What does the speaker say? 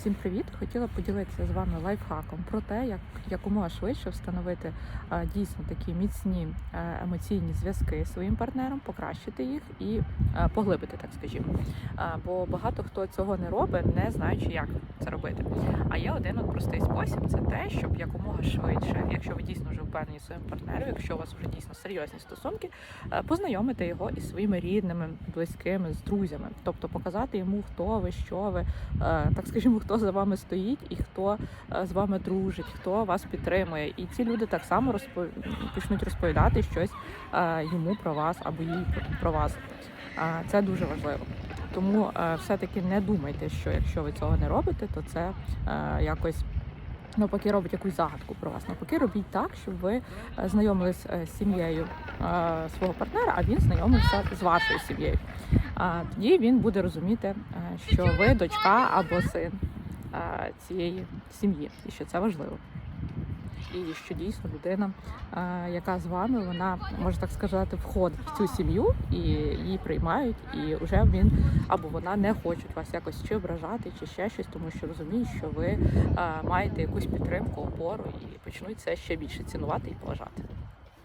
Всім привіт! Хотіла поділитися з вами лайфхаком про те, як якомога швидше встановити а, дійсно такі міцні е, емоційні зв'язки зі своїм партнером, покращити їх і е, поглибити, так скажімо. А, Бо багато хто цього не робить, не знаючи, як це робити. А є один от простий спосіб: це те, щоб якомога швидше, якщо ви дійсно вже впевнені в своєму партнері, якщо у вас вже дійсно серйозні стосунки, е, познайомити його із своїми рідними, близькими, з друзями, тобто показати йому, хто ви, що ви, е, так скажімо, хто за вами стоїть і хто е, з вами дружить, хто вас підтримує. І ці люди так само розпо... почнуть розповідати щось е, йому про вас або їй про вас. А Це дуже важливо. Тому е, все-таки не думайте, що якщо ви цього не робите, то це е, якось навпаки робить якусь загадку про вас. Навпаки, робіть так, щоб ви е, знайомились е, з сім'єю е, свого партнера, а він знайомився з вашою сім'єю. Тоді він буде розуміти, е, що ви дочка або син е, цієї сім'ї, і що це важливо. І що дійсно людина, яка з вами, вона може так сказати, входить в цю сім'ю і її приймають, і вже він або вона не хочуть вас якось чи ображати, чи ще щось, тому що розуміють, що ви маєте якусь підтримку, опору і почнуть це ще більше цінувати і поважати.